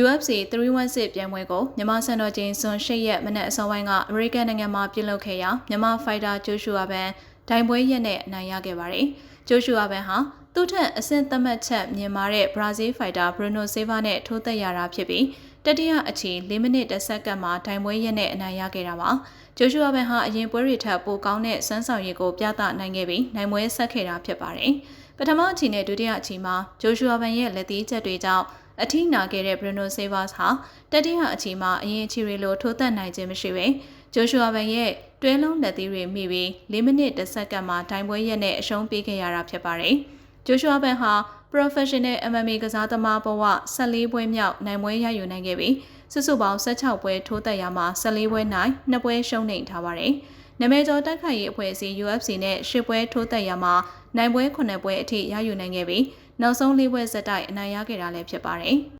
UFC 316ပြိုင်ပွဲကိုမြန်မာစံတော်ချိန်ဇွန်၈ရက်မနက်အစောပိုင်းကအမေရိကန်နိုင်ငံမှာပြုလုပ်ခဲ့ရာမြန်မာဖိုက်တာဂျိုရှူအာဘန်ဒိုင်ပွဲရက်နဲ့အနိုင်ရခဲ့ပါတယ်။ဂျိုရှူအာဘန်ဟာသူ့ထက်အဆင့်သတ်မှတ်ချက်မြင်မာတဲ့ဘရာဇီးဖိုက်တာဘရူနိုဆေးဗာနဲ့ထိုးသက်ရတာဖြစ်ပြီးတတိယအချီ၄မိနစ်တစ်စက္ကန့်မှာဒိုင်ပွဲရက်နဲ့အနိုင်ရခဲ့တာပါ။ဂျိုရှူအာဘန်ဟာအရင်ပွဲတွေထက်ပိုကောင်းတဲ့စမ်းဆောင်ရည်ကိုပြသနိုင်ခဲ့ပြီးနိုင်ပွဲဆက်ခဲ့တာဖြစ်ပါတယ်။ပထမအချီနဲ့ဒုတိယအချီမှာဂျိုရှူအာဘန်ရဲ့လက်သီးချက်တွေကြောင့် အထိနာခဲ့တဲ့ Bruno Silvas ဟာတတိယအချိန်မှာအရင်အချီရီလိုထိုးသက်နိုင်ခြင်းမရှိပဲဂျိုရှူအာဘန်ရဲ့တွဲလုံးလက်သီးတွေမိပြီး၄မိနစ်တစ်စက္ကန့်မှာဒိုင်ပွဲရက်နဲ့အရှုံးပေးခဲ့ရတာဖြစ်ပါတယ်။ ဂျိုရှူအာဘန်ဟာ Professional MMA ကစားသမားဘဝ14ပွဲမြောက်နိုင်ပွဲရယူနိုင်ခဲ့ပြီးစုစုပေါင်း16ပွဲထိုးသက်ရမှာ14ပွဲနိုင်2ပွဲရှုံးနိမ့်ထားပါတယ်။နမဲကျော်တိုက်ခိုက်ရေးအဖွဲ့အစည်း UFC နဲ့10ပွဲထိုးသက်ရမှာနိုင်ပွဲ9ပွဲအထိရယူနိုင်ခဲ့ပြီးနောက်ဆုံး၄ပွဲဆက်တိုက်အနိုင်ရခဲ့တာလည်းဖြစ်ပါတယ်။